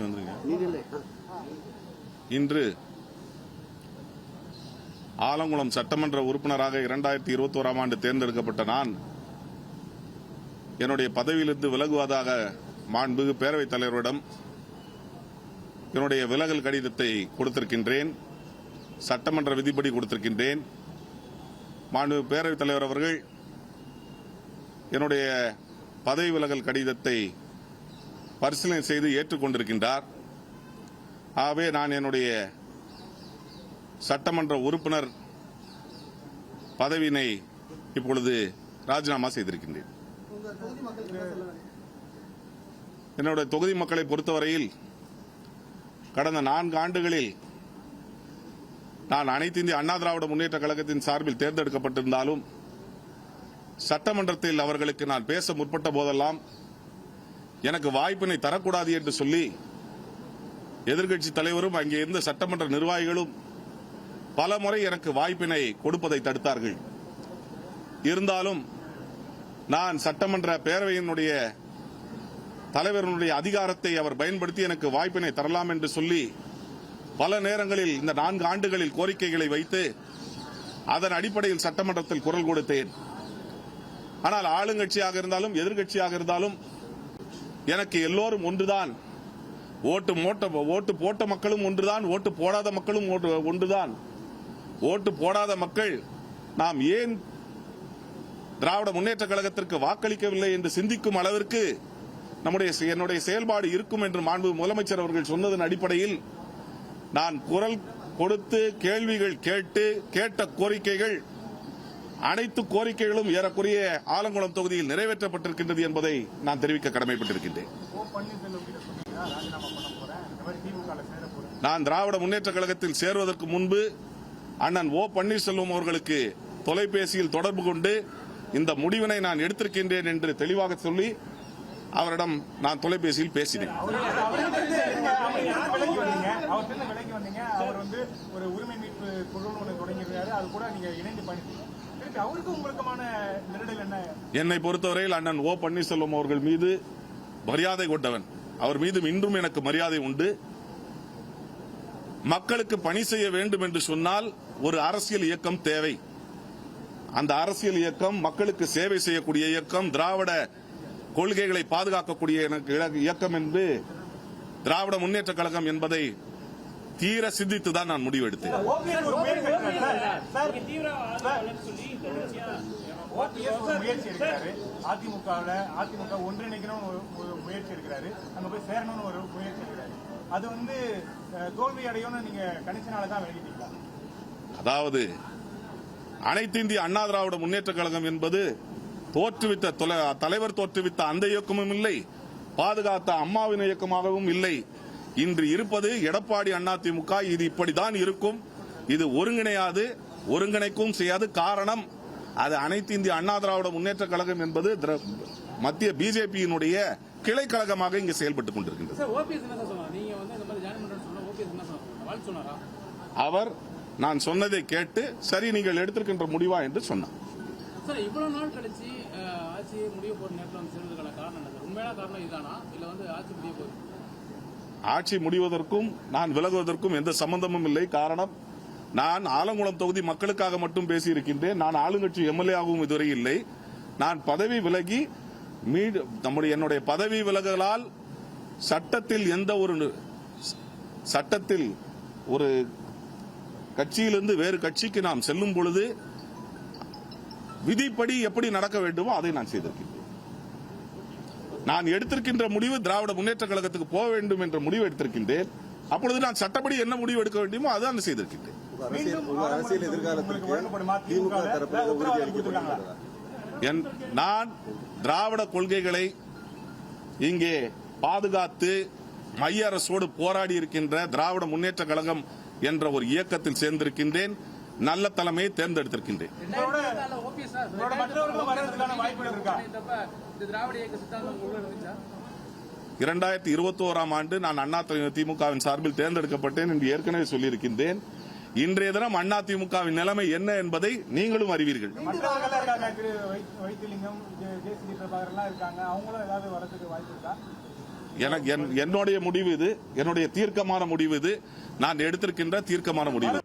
வந்துருங்க. இன்று ஆலங்குளம் சட்டமன்ற உறுப்பினராக இரண்டாயிரத்தி இருபத்தோராம் ஆண்டு தேர்ந்தெடுக்கப்பட்ட நான் என்னுடைய பதவியிலிருந்து விலகுவதாக மாண்புமிகு பேரவைத் தலைவரிடம் என்னுடைய விலகல் கடிதத்தை கொடுத்திருக்கின்றேன். சட்டமன்ற விதிப்படி கொடுத்திருக்கின்றேன். மாண்புமிகு பேரவைத் தலைவர் அவர்கள் என்னுடைய பதவி விலகல் கடிதத்தை பரிசீலனை செய்து ஏற்றுக்கொண்டிருக்கின்றார். ஆகவே நான் என்னுடைய சட்டமன்ற உறுப்பினர் பதவியினை இப்பொழுது ராஜினாமா செய்திருக்கின்றேன். என்னுடைய தொகுதி மக்களை பொறுத்தவரையில் கடந்த நான்கு ஆண்டுகளில் நான் அனைத்து இந்திய அண்ணா திராவிட முன்னேற்ற கழகத்தின் சார்பில் தேர்ந்தெடுக்கப்பட்டிருந்தாலும் சட்டமன்றத்தில் அவர்களுக்கு நான் பேச முற்பட்ட போதெல்லாம் எனக்கு வாய்ப்பினை தரக்கூடாது என்று சொல்லி எதிர்க்கட்சி தலைவரும் அங்கே இருந்த சட்டமன்ற நிர்வாகிகளும் பல முறை எனக்கு வாய்ப்பினை கொடுப்பதை தடுத்தார்கள். இருந்தாலும் நான் சட்டமன்ற பேரவையினுடைய தலைவரினுடைய அதிகாரத்தை அவர் பயன்படுத்தி எனக்கு வாய்ப்பினை தரலாம் என்று சொல்லி பல நேரங்களில் இந்த நான்கு ஆண்டுகளில் கோரிக்கைகளை வைத்து அதன் அடிப்படையில் சட்டமன்றத்தில் குரல் கொடுத்தேன். ஆனால் ஆளுங்கட்சியாக இருந்தாலும் எதிர்க்கட்சியாக இருந்தாலும் எனக்கு எல்லோரும் ஒன்றுதான். ஓட்டு மோட்ட ஓட்டு போட்ட மக்களும் ஒன்றுதான் ஓட்டு போடாத மக்களும் ஒன்று- ஒன்றுதான். ஓட்டு போடாத மக்கள் நாம் ஏன் திராவிட முன்னேற்ற கழகத்திற்கு வாக்களிக்கவில்லை என்று சிந்திக்கும் அளவிற்கு நம்முடைய என்னுடைய செயல்பாடு இருக்கும் என்று மாண்பு முதலமைச்சர் அவர்கள் சொன்னதன் அடிப்படையில் நான் குரல் கொடுத்து கேள்விகள் கேட்டு கேட்ட கோரிக்கைகள் அனைத்து கோரிக்கைகளும் ஏறக்குறைய ஆலங்குளம் தொகுதியில் நிறைவேற்றப்பட்டிருக்கின்றது என்பதை நான் தெரிவிக்க கடமைப்பட்டிருக்கின்றேன் நான் திராவிட முன்னேற்ற கழகத்தில் சேருவதற்கு முன்பு அண்ணன் ஓ பன்னீர்செல்வம் அவர்களுக்கு தொலைபேசியில் தொடர்பு கொண்டு இந்த முடிவினை நான் எடுத்திருக்கின்றேன் என்று தெளிவாக சொல்லி அவரிடம் நான் தொலைபேசியில் பேசினேன் அவர் வந்து ஒரு உரிமை குழுன்னு ஒன்று தொடங்கியிருக்காரு. அது கூட இணைந்து என்னை? பொறுத்தவரையில் அண்ணன் ஓ பன்னீர்செல்வம் அவர்கள் மீது மரியாதை கொண்டவன். அவர் மீது இன்றும் எனக்கு மரியாதை உண்டு. மக்களுக்கு பணி செய்ய வேண்டும் என்று சொன்னால் ஒரு அரசியல் இயக்கம் தேவை. அந்த அரசியல் இயக்கம் மக்களுக்கு சேவை செய்யக்கூடிய இயக்கம் திராவிட கொள்கைகளை பாதுகாக்கக்கூடிய எனக்கு இயக்கம் என்று திராவிட முன்னேற்ற கழகம் என்பதை தீர சிந்தித்து தான் நான் எடுக்கிறாரு. அதிமுகவில் அதிமுக ஒரு ஒரு முயற்சி எடுக்கிறாரு. அங்க போய் சேரணும்னு ஒரு முயற்சி எடுக்கிறாரு. அது வந்து தோல்வி அடையும்னு நீங்க கணிச்சனால தான் விலகிட்டீங்களா அதாவது அனைத்து இந்திய அண்ணா திராவிட முன்னேற்ற கழகம் என்பது தோற்றுவித்த தொலை- தலைவர் தோற்றுவித்த அந்த இயக்கமும் இல்லை பாதுகாத்த அம்மாவின் இயக்கமாகவும் இல்லை. இன்று இருப்பது எடப்பாடி அதிமுக இது இப்படிதான் இருக்கும். இது ஒருங்கிணையாது ஒருங்கிணைக்கவும் செய்யாது. காரணம் அது அனைத்து இந்திய அண்ணா திராவிட முன்னேற்ற கழகம் என்பது மத்திய பிஜேபியினுடைய கிளை கழகமாக இங்கு செயல்பட்டுக் கொண்டிருக்கின்றது. அவர் நான் சொன்னதை கேட்டு சரி நீங்கள் எடுத்திருக்கின்ற முடிவா என்று சொன்னார். சார் இவ்வளவு நாள் கழிச்சு ஆட்சி முடிய போற நேரத்தில் வந்து சேர்ந்ததுக்கான காரணம் என்ன சார்? உண்மையான காரணம் இதுதானா இல்ல வந்து ஆட்சி முடிய போகுது? ஆட்சி முடிவதற்கும் நான் விலகுவதற்கும் எந்த சம்பந்தமும் இல்லை. காரணம் நான் ஆலங்குளம் தொகுதி மக்களுக்காக மட்டும் பேசியிருக்கின்றேன். நான் ஆளுங்கட்சி எம்எல்ஏ ஆகவும் இதுவரை இல்லை. நான் பதவி விலகி மீது நம்முடைய என்னுடைய பதவி விலகலால் சட்டத்தில் எந்த ஒரு சட்டத்தில் ஒரு கட்சியிலிருந்து வேறு கட்சிக்கு நாம் செல்லும் பொழுது விதிப்படி எப்படி நடக்க வேண்டுமோ அதை நான் செய்திருக்கேன் நான் எடுத்திருக்கின்ற முடிவு திராவிட முன்னேற்ற கழகத்துக்கு போக வேண்டும் என்ற முடிவு எடுத்திருக்கின்றேன். அப்பொழுது நான் சட்டப்படி என்ன முடிவு எடுக்க வேண்டுமோ அதான் செய்திருக்கின்றேன். நான் திராவிட கொள்கைகளை இங்கே பாதுகாத்து மைய அரசோடு போராடி இருக்கின்ற திராவிட முன்னேற்ற கழகம் என்ற ஒரு இயக்கத்தில் சேர்ந்திருக்கின்றேன். நல்ல தலைமையை தேர்ந்தெடுத்திருக்கின்றேன். இரண்டாயிரத்தி இருபத்தி ஓராம் ஆண்டு நான் அண்ணா திமுகவின் சார்பில் தேர்ந்தெடுக்கப்பட்டேன் என்று ஏற்கனவே சொல்லியிருக்கின்றேன். இன்றைய தினம் அதிமுகவின் நிலைமை என்ன என்பதை நீங்களும் அறிவீர்கள். எனக்கு என்- என்னுடைய முடிவு இது. என்னுடைய தீர்க்கமான முடிவு இது. நான் எடுத்திருக்கின்ற தீர்க்கமான முடிவு